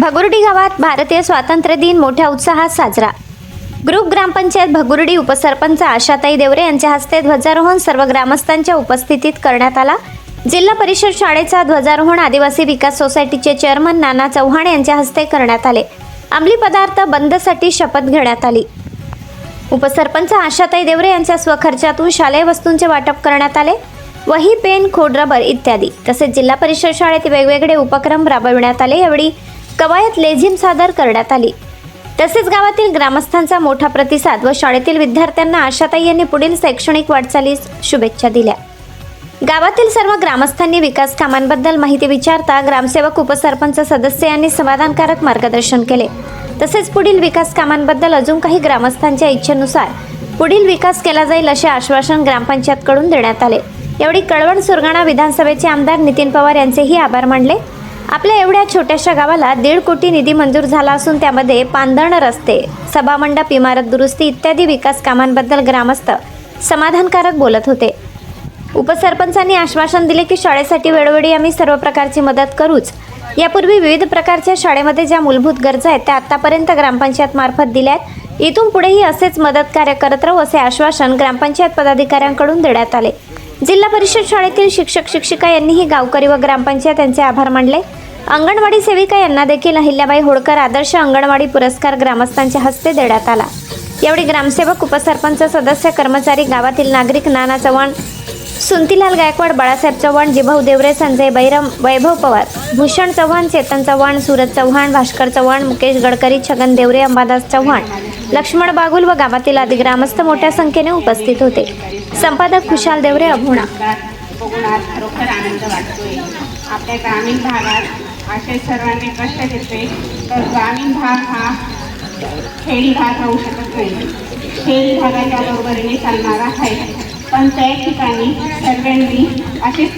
भगुर्डी गावात भारतीय स्वातंत्र्य दिन मोठ्या उत्साहात साजरा. ग्रुप ग्रामपंचायत भगुर्डी उपसरपंच आशाताई देवरे यांच्या हस्ते ध्वजारोहण सर्व ग्रामस्थांच्या उपस्थितीत करण्यात आला. जिल्हा परिषद शाळेचा ध्वजारोहण आदिवासी विकास सोसायटीचे चेअरमन नाना चव्हाण यांच्या हस्ते करण्यात आले. अंमली पदार्थ बंदसाठी शपथ घेण्यात आली. उपसरपंच आशाताई देवरे यांच्या स्वखर्चातून शालेय वस्तूंचे वाटप करण्यात आले. वही पेन खोड रबर इत्यादी. तसेच जिल्हा परिषद शाळेत वेगवेगळे उपक्रम राबविण्यात आले. यावेळी कवायत लेझिम सादर करण्यात आली. तसेच गावातील ग्रामस्थांचा मोठा प्रतिसाद व शाळेतील विद्यार्थ्यांना आशाताई यांनी पुढील शैक्षणिक वाटचालीस शुभेच्छा दिल्या. गावातील सर्व ग्रामस्थांनी विकास कामांबद्दल माहिती विचारता ग्रामसेवक उपसरपंच सदस्य यांनी समाधानकारक मार्गदर्शन केले. तसेच पुढील विकास कामांबद्दल अजून काही ग्रामस्थांच्या इच्छेनुसार पुढील विकास केला जाईल असे आश्वासन ग्रामपंचायतकडून देण्यात आले. यावेळी कळवण सुरगाणा विधानसभेचे आमदार नितीन पवार यांचेही आभार मानले. आपल्या एवढ्या छोट्याशा गावाला दीड कोटी निधी मंजूर झाला असून त्यामध्ये पांधरण रस्ते सभामंडप इमारत दुरुस्ती इत्यादी विकास कामांबद्दल ग्रामस्थ समाधानकारक बोलत होते. उपसरपंचांनी आश्वासन दिले की शाळेसाठी वेळोवेळी आम्ही सर्व प्रकारची मदत करूच. यापूर्वी विविध प्रकारच्या शाळेमध्ये ज्या मूलभूत गरजा आहेत त्या आतापर्यंत ग्रामपंचायत मार्फत आहेत. इथून पुढेही असेच मदत कार्य करत राहू असे आश्वासन ग्रामपंचायत पदाधिकाऱ्यांकडून देण्यात आले. जिल्हा परिषद शाळेतील शिक्षक शिक्षिका यांनीही गावकरी व ग्रामपंचायत यांचे आभार मानले. अंगणवाडी सेविका यांना देखील अहिल्याबाई होळकर आदर्श अंगणवाडी पुरस्कार ग्रामस्थांच्या हस्ते देण्यात आला. यावेळी ग्रामसेवक उपसरपंच सदस्य कर्मचारी गावातील नागरिक नाना चव्हाण सुंतीलाल गायकवाड बाळासाहेब चव्हाण जिभाऊ देवरे संजय बैरम वैभव पवार भूषण चव्हाण चेतन चव्हाण सूरज चव्हाण भास्कर चव्हाण मुकेश गडकरी छगन देवरे अंबादास चव्हाण लक्ष्मण बागुल व गावातील आदी ग्रामस्थ मोठ्या संख्येने उपस्थित होते. संपादक खुशाल देवरे अभोणा. आपल्या ग्रामीण भागात असे सर्वांनी कष्ट घेतले तर ग्रामीण भाग हा खेडी भाग राहू शकत नाही. खेडी भागाच्या बरोबरीने चालणारा आहे. पण त्या ठिकाणी सर्वांनी असेच